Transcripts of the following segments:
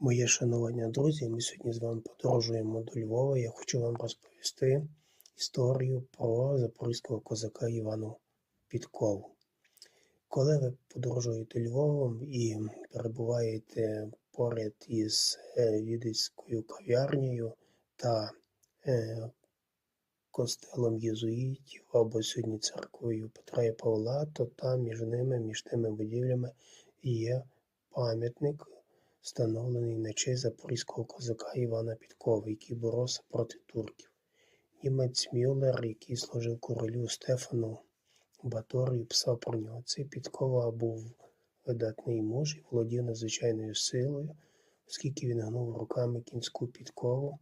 Моє шанування, друзі, ми сьогодні з вами подорожуємо до Львова. Я хочу вам розповісти історію про запорізького козака Івану Підкову. Коли ви подорожуєте Львовом і перебуваєте поряд із е, Відецькою кав'ярнею та е, костелом єзуїтів або сьогодні церквою Петра і Павла, то там між ними, між тими будівлями є пам'ятник, встановлений на честь запорізького козака Івана Підкова, який боровся проти турків. Німець Мюллер, який служив королю Стефану Баторію, писав про нього. Цей Підкова був видатний муж і володів надзвичайною силою, оскільки він гнув руками кінську підкову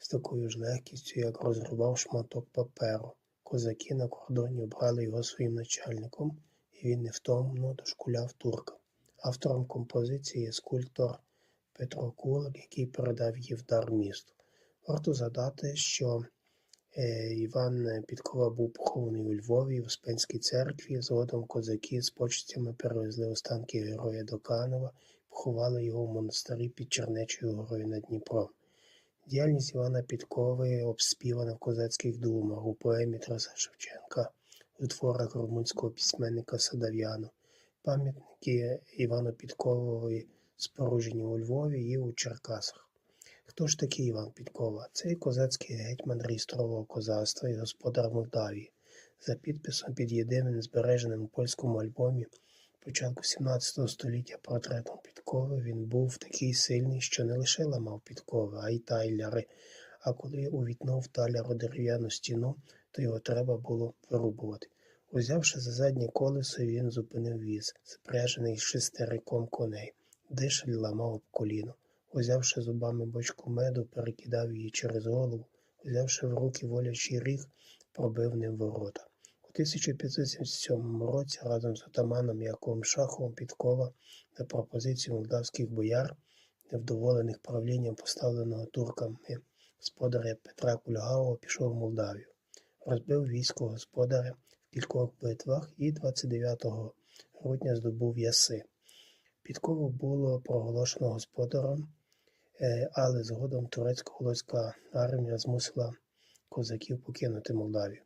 з такою ж легкістю, як розривав шматок паперу. Козаки на кордоні обрали його своїм начальником, і він невтомно дошкуляв туркам. Автором композиції є скульптор Петро Кулик, який передав її в дар місту. Варто згадати, що е, Іван Підкова був похований у Львові в Успенській церкві. Згодом козаки з почестями перевезли останки героя до Канова, поховали його в монастирі під Чернечою горою над Дніпром. Діяльність Івана Підкови обспівана в козацьких думах у поемі Тараса Шевченка, у творах румунського письменника Садав'яну. Пам'ятники Івану Підкової споруджені у Львові і у Черкасах. Хто ж такий Іван Підкова? Цей козацький гетьман реєстрового козацтва і господар Молдавії. За підписом під єдиним збереженим у польському альбомі початку 17 століття портретом Підкови він був такий сильний, що не лише ламав підкови, а й тайляри. А коли увітнув таляру дерев'яну стіну, то його треба було вирубувати. Узявши за заднє колесо, він зупинив віз, запряжений шестериком коней. Дишель ламав об коліно. Узявши зубами бочку меду, перекидав її через голову, узявши в руки волячий ріг, пробив ним ворота. У 1577 році разом з отаманом Яковом Шаховим Підкова на пропозицію молдавських бояр, невдоволених правлінням поставленого турками господаря Петра Кульгавого, пішов в Молдавію. Розбив військо господаря в кількох битвах і 29 грудня здобув яси. Підкову було проголошено господарем, е, але згодом турецько-волоська армія змусила козаків покинути Молдавію.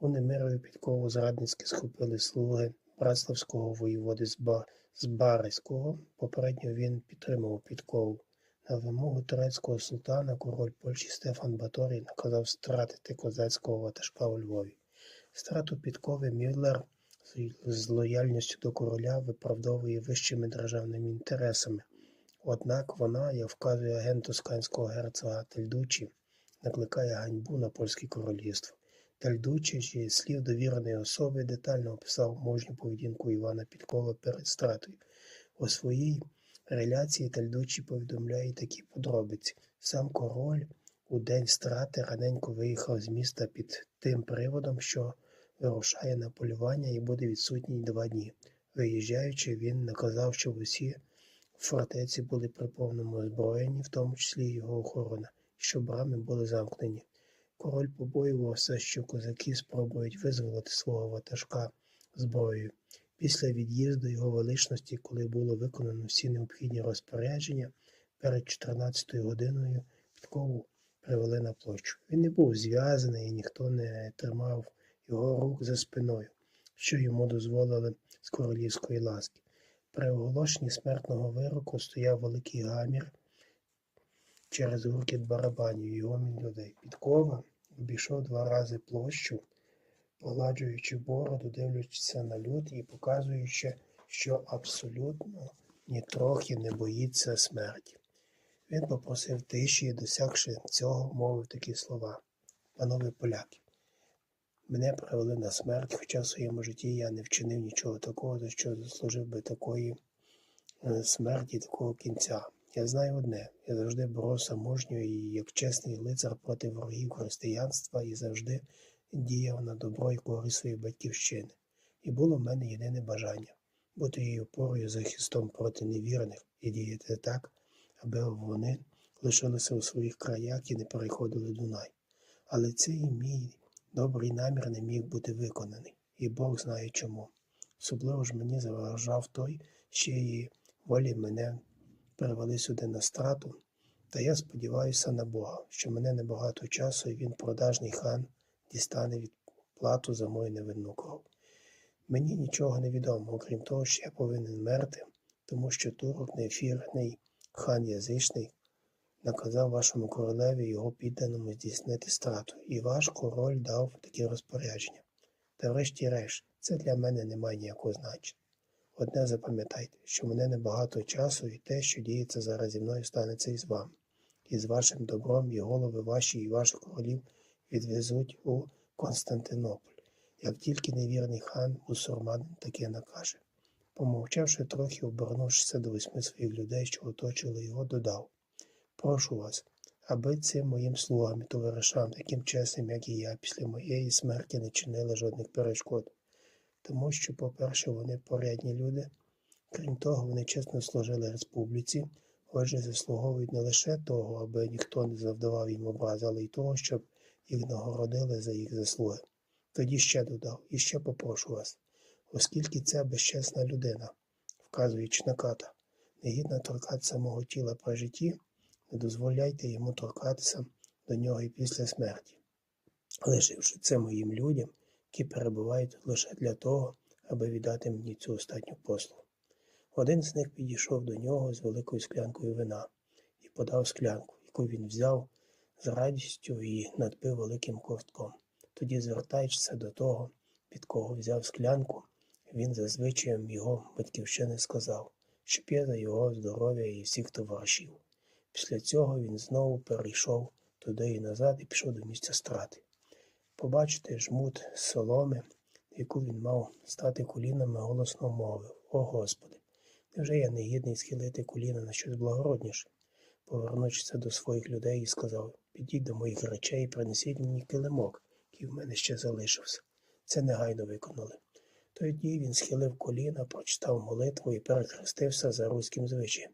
У Немирові Підкову зрадницьки схопили слуги братславського воєводи з Бариського. Попередньо він підтримував Підкову. На вимогу турецького султана король Польщі Стефан Баторій наказав стратити козацького ватажка у Львові. Страту Підкови Мюллер з лояльністю до короля виправдовує вищими державними інтересами. Однак вона, як вказує агент тосканського герцога Тельдучі, накликає ганьбу на польське королівство. Тельдучі, чиї слів довіреної особи, детально описав можню поведінку Івана Підкова перед стратою. У своїй реляції Тельдучі повідомляє такі подробиці. Сам король у день страти раненько виїхав з міста під тим приводом, що вирушає на полювання і буде відсутній два дні. Виїжджаючи, він наказав, щоб усі фортеці були при повному озброєнні, в тому числі його охорона, щоб брами були замкнені. Король побоювався, що козаки спробують визволити свого ватажка зброєю. Після від'їзду його величності, коли було виконано всі необхідні розпорядження, перед 14 годиною підкову привели на площу. Він не був зв'язаний і ніхто не тримав його рук за спиною, що йому дозволили з королівської ласки. При оголошенні смертного вироку стояв великий гамір через гуркіт барабанів і гомін людей. Підкова обійшов два рази площу, погладжуючи бороду, дивлячися на люд і показуючи, що абсолютно нітрохи не боїться смерті. Він попросив тиші і, досягши цього, мовив такі слова. Панове поляки, мене привели на смерть, хоча в своєму житті я не вчинив нічого такого, за що заслужив би такої е, смерті, такого кінця. Я знаю одне, я завжди боровся мужньо і як чесний лицар проти ворогів християнства і завжди діяв на добро і користь своєї батьківщини. І було в мене єдине бажання бути її опорою захистом проти невірних і діяти так, аби вони лишилися у своїх краях і не переходили Дунай. Але цей мій добрий намір не міг бути виконаний, і Бог знає чому. Особливо ж мені заважав той, її волі мене привели сюди на страту, та я сподіваюся на Бога, що мене небагато часу і він, продажний хан, дістане відплату за мою невинну кров. Мені нічого не відомо, окрім того, що я повинен мерти, тому що турок неефірний хан язичний наказав вашому королеві його підданому здійснити страту, і ваш король дав такі розпорядження. Та врешті-решт, це для мене не має ніякого значення. Одне запам'ятайте, що мене небагато часу, і те, що діється зараз зі мною, станеться і з вами. І з вашим добром і голови ваші і ваших королів відвезуть у Константинополь, як тільки невірний хан Бусурман таке накаже. Помовчавши трохи, обернувшися до восьми своїх людей, що оточили його, додав Прошу вас, аби цим моїм слугам і товаришам, таким чесним, як і я, після моєї смерті не чинили жодних перешкод. Тому що, по-перше, вони порядні люди, крім того, вони чесно служили республіці, отже, заслуговують не лише того, аби ніхто не завдавав їм образи, але й того, щоб їх нагородили за їх заслуги. Тоді ще додав, і ще попрошу вас, оскільки це безчесна людина, вказуючи на ката, негідна торкатися мого тіла при житті, не дозволяйте йому торкатися до нього і після смерті, лишивши це моїм людям, які перебувають лише для того, аби віддати мені цю останню послугу. Один з них підійшов до нього з великою склянкою вина і подав склянку, яку він взяв з радістю і надпив великим ковтком. Тоді, звертаючись до того, під кого взяв склянку, він за його батьківщини сказав, що п'є за його здоров'я і всіх товаришів. Після цього він знову перейшов туди і назад і пішов до місця страти. Побачити жмут соломи, яку він мав стати колінами, голосно мовив О Господи, невже я не гідний схилити коліна на щось благородніше? Повернувшися до своїх людей і сказав Підіть до моїх речей і принесіть мені килимок, який в мене ще залишився. Це негайно виконали. Тоді він схилив коліна, прочитав молитву і перехрестився за руським звичаєм,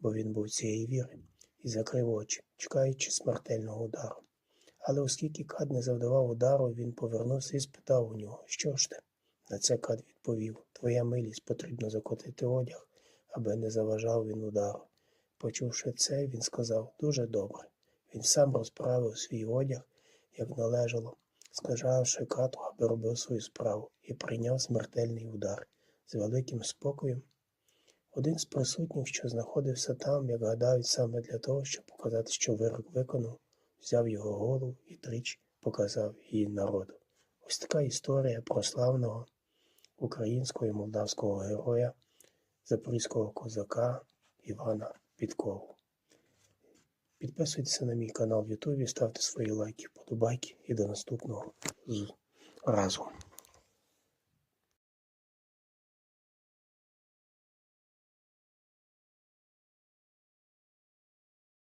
бо він був цієї віри, і закрив очі, чекаючи смертельного удару. Але оскільки Кад не завдавав удару, він повернувся і спитав у нього, що ж ти? На це Кад відповів Твоя милість потрібно закотити одяг, аби не заважав він удару. Почувши це, він сказав дуже добре. Він сам розправив свій одяг, як належало, сказавши кату, аби робив свою справу, і прийняв смертельний удар з великим спокоєм. Один з присутніх, що знаходився там, як гадають, саме для того, щоб показати, що вирок виконав, взяв його голову і тричі показав її народу. Ось така історія про славного українського і молдавського героя, запорізького козака Івана Підкову. Підписуйтеся на мій канал в Ютубі, ставте свої лайки, подобайки і до наступного разу.